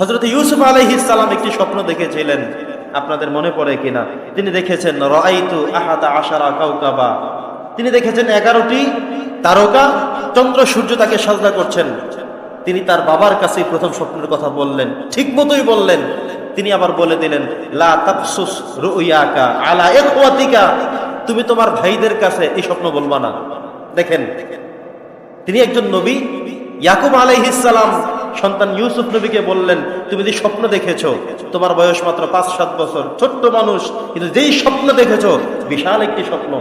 হজরত ইউসুফ আলহিসাল্লাম একটি স্বপ্ন দেখেছিলেন। আপনাদের মনে পড়ে কিনা? তিনি দেখেছেন আহাদা আশারা কাউকাবা তিনি দেখেছেন, এগারোটি তারকা চন্দ্র সূর্য তাকে সাজদা করছেন। তিনি তার বাবার কাছে প্রথম স্বপ্নের কথা বললেন, ঠিক মতোই বললেন। তিনি আবার বলে দিলেন, লা তুমি তোমার ভাইদের কাছে এই স্বপ্ন বলবা না। দেখেন, তিনি একজন নবী, ইয়াকুব আলাইহিসালাম সন্তান ইউসুফ নবীকে বললেন, তুমি যে স্বপ্ন দেখেছ, তোমার বয়স মাত্র পাঁচ, সাত বছর। ছোট্ট মানুষ, কিন্তু যেই স্বপ্ন দেখেছ, বিশাল একটি স্বপ্ন।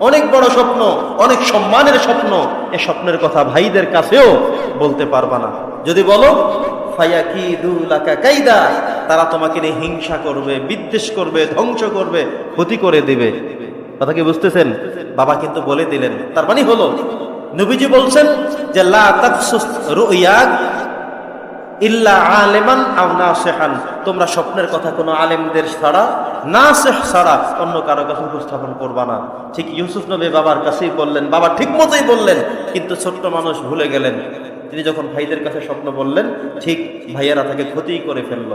অনেক বড় স্বপ্ন, অনেক সম্মানের স্বপ্ন। এ স্বপ্নের কথা ভাইদের কাছেও বলতে পারবা না। যদি বলো তারা তোমাকে নিয়ে হিংসা করবে, বিদ্বেষ করবে, ধ্বংস করবে, ক্ষতি করে দিবে। কথা কি বুঝতেছেন? বাবা কিন্তু বলে দিলেন। তার মানে হলো, নবীজি বলছেন যে ইল্লা আলেমান আও নাসিহান। তোমরা স্বপ্নের কথা কোনো আলেমদের ছাড়া না নাসিহ ছাড়া অন্য কারও কাছে উপস্থাপন করবা না। ঠিক ইউসুফ নবী বাবার কাছেই বললেন, বাবা ঠিক মতোই বললেন, কিন্তু ছোট্ট মানুষ ভুলে গেলেন। তিনি যখন ভাইদের কাছে স্বপ্ন বললেন, ঠিক ভাইয়েরা তাকে ক্ষতি করে ফেলল।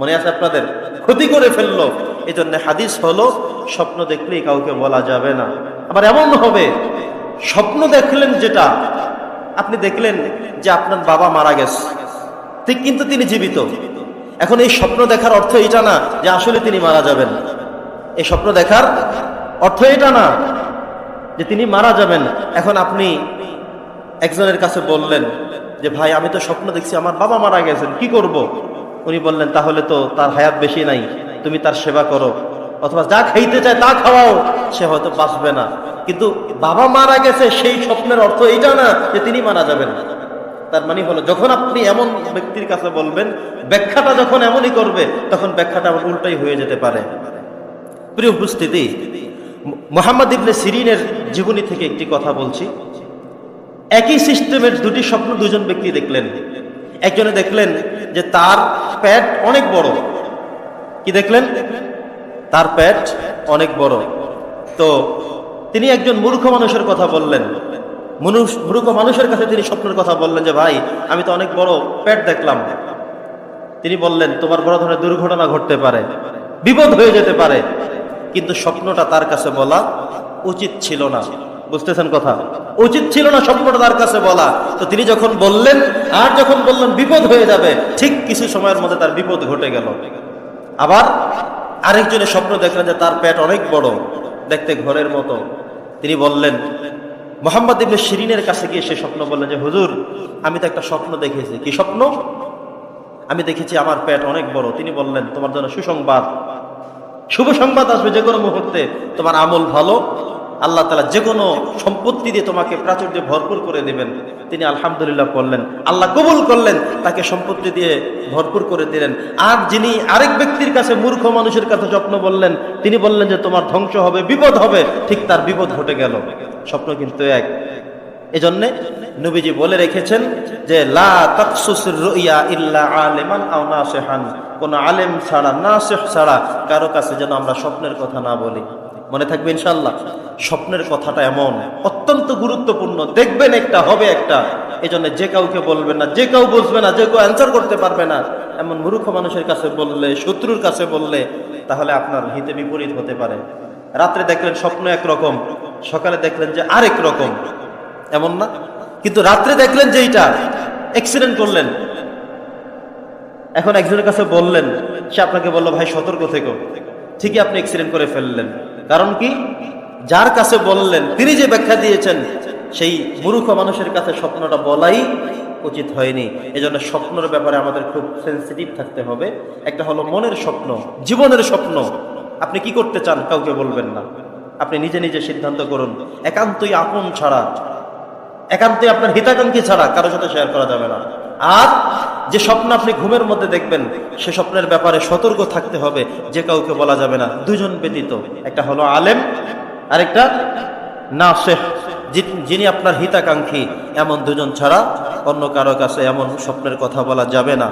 মনে আছে আপনাদের? ক্ষতি করে ফেলল। এই জন্য হাদিস হলো, স্বপ্ন দেখলেই কাউকে বলা যাবে না। আবার এমন হবে, স্বপ্ন দেখলেন যেটা, আপনি দেখলেন যে আপনার বাবা মারা গেছে। কিন্তু তিনি জীবিত। এখন এই স্বপ্ন দেখার অর্থ এটা না যে আসলে তিনি মারা যাবেন। এই স্বপ্ন দেখার অর্থ এটা না যে তিনি মারা যাবেন। এখন আপনি একজনের কাছে বললেন যে, ভাই, আমি তো স্বপ্ন দেখছি, আমার বাবা মারা গেছেন, কি করব। উনি বললেন, তাহলে তো তার হায়াত বেশি নাই, তুমি তার সেবা করো। অথবা যা খাইতে চায় তা খাওয়াও, সে হয়তো বাঁচবে না। কিন্তু বাবা মারা গেছে, সেই স্বপ্নের অর্থ এটা না যে তিনি মারা যাবেন। তার মানে হলো, যখন আপনি এমন ব্যক্তির কাছে বলবেন, ব্যাখ্যাটা যখন এমনই করবে, তখন ব্যাখ্যাটা আবার উল্টাই হয়ে যেতে পারে। প্রিয় উপস্থিতি, মোহাম্মদ ইবনে সিরিনের জীবনী থেকে একটি কথা বলছি। একই সিস্টেমের দুটি স্বপ্ন দুজন ব্যক্তি দেখলেন। একজনে দেখলেন যে তার প্যাট অনেক বড়। কি দেখলেন? তার প্যাট অনেক বড়। তো তিনি একজন মূর্খ মানুষের কথা বললেন। মনুষ মূর্খ মানুষের কাছে তিনি স্বপ্নের কথা বললেন যে, ভাই, আমি তো অনেক বড় পেট দেখলাম। তিনি বললেন, তোমার বড় ধরনের দুর্ঘটনা ঘটতে পারে, বিপদ হয়ে যেতে পারে, কিন্তু স্বপ্নটা তার কাছে বলা উচিত ছিল না। বুঝতেছেন কথা? উচিত ছিল না স্বপ্নটা তার কাছে বলা। তো তিনি যখন বললেন, আর যখন বললেন, বিপদ হয়ে যাবে, ঠিক কিছু সময়ের মধ্যে তার বিপদ ঘটে গেল। আবার আরেকজনের স্বপ্ন দেখলেন যে, তার পেট অনেক বড়, দেখতে ঘরের মতো। তিনি বললেন মোহাম্মদ ইবনে শিরিনের কাছে গিয়ে সে স্বপ্ন বললেন যে, হুজুর, আমি তো একটা স্বপ্ন দেখেছি। কি স্বপ্ন? আমি দেখেছি আমার পেট অনেক বড়। তিনি বললেন, তোমার জন্য সুসংবাদ। শুভ সংবাদ আসবে যে কোনো মুহূর্তে। তোমার আমল ভালো আল্লাহ তালা যে কোনো সম্পত্তি দিয়ে তোমাকে প্রাচুর্য ভরপুর করে দিবেন। তিনি আলহামদুলিল্লাহ করলেন আল্লাহ কবুল করলেন, তাকে সম্পত্তি দিয়ে ভরপুর করে দিলেন। আর যিনি আরেক ব্যক্তির কাছে মূর্খ মানুষের কাছে স্বপ্ন বললেন, তিনি বললেন যে তোমার ধ্বংস হবে, বিপদ হবে, ঠিক তার বিপদ ঘটে গেল। স্বপ্ন কিন্তু এক। এজন্যে নবীজি বলে রেখেছেন যে, লা ইল্লা আলিমান আও কোন আলেম ছাড়া, নাসিহ ছাড়া কারও কাছে যেন আমরা স্বপ্নের কথা না বলি। মনে থাকবে ইনশাল্লাহ স্বপ্নের কথাটা এমন, অত্যন্ত গুরুত্বপূর্ণ, দেখবেন একটা, হবে একটা। এই জন্য যে কাউকে বলবেন না, যে কেউ বুঝবে না, যে কেউ অ্যান্সার করতে পারবে না, এমন মূর্খ মানুষের কাছে বললে, শত্রুর কাছে বললে, তাহলে আপনার হিতে বিপরীত হতে পারে। রাত্রে দেখলেন স্বপ্ন একরকম, সকালে দেখলেন যে আরেক রকম। এমন না? কিন্তু রাত্রে দেখলেন যে এইটা অ্যাক্সিডেন্ট করলেন। এখন একজনের কাছে বললেন, সে আপনাকে বলল, ভাই, সতর্ক থেকো। ঠিকই আপনি অ্যাক্সিডেন্ট করে ফেললেন। কারণ কি? যার কাছে বললেন, তিনি যে ব্যাখ্যা দিয়েছেন, সেই মূর্খ মানুষের কাছে স্বপ্নটা বলাই উচিত হয়নি। এজন্য স্বপ্নের ব্যাপারে আমাদের খুব সেন্সিটিভ থাকতে হবে। একটা হলো মনের স্বপ্ন, জীবনের স্বপ্ন। আপনি কি করতে চান কাউকে বলবেন না। আপনি নিজে নিজে সিদ্ধান্ত করুন। একান্তই আপন ছাড়া, একান্তই আপনার হিতাকাঙ্ক্ষী ছাড়া কারও সাথে শেয়ার করা যাবে না। আর যে স্বপ্ন আপনি ঘুমের মধ্যে দেখবেন, সে স্বপ্নের ব্যাপারে সতর্ক থাকতে হবে। যে কাউকে বলা যাবে না। দুজন ব্যতীত। একটা হলো আলেম আরেকটা, না শেখ যিনি আপনার হিতাকাঙ্ক্ষী, এমন দুজন ছাড়া অন্য কারও কাছে এমন স্বপ্নের কথা বলা যাবে না।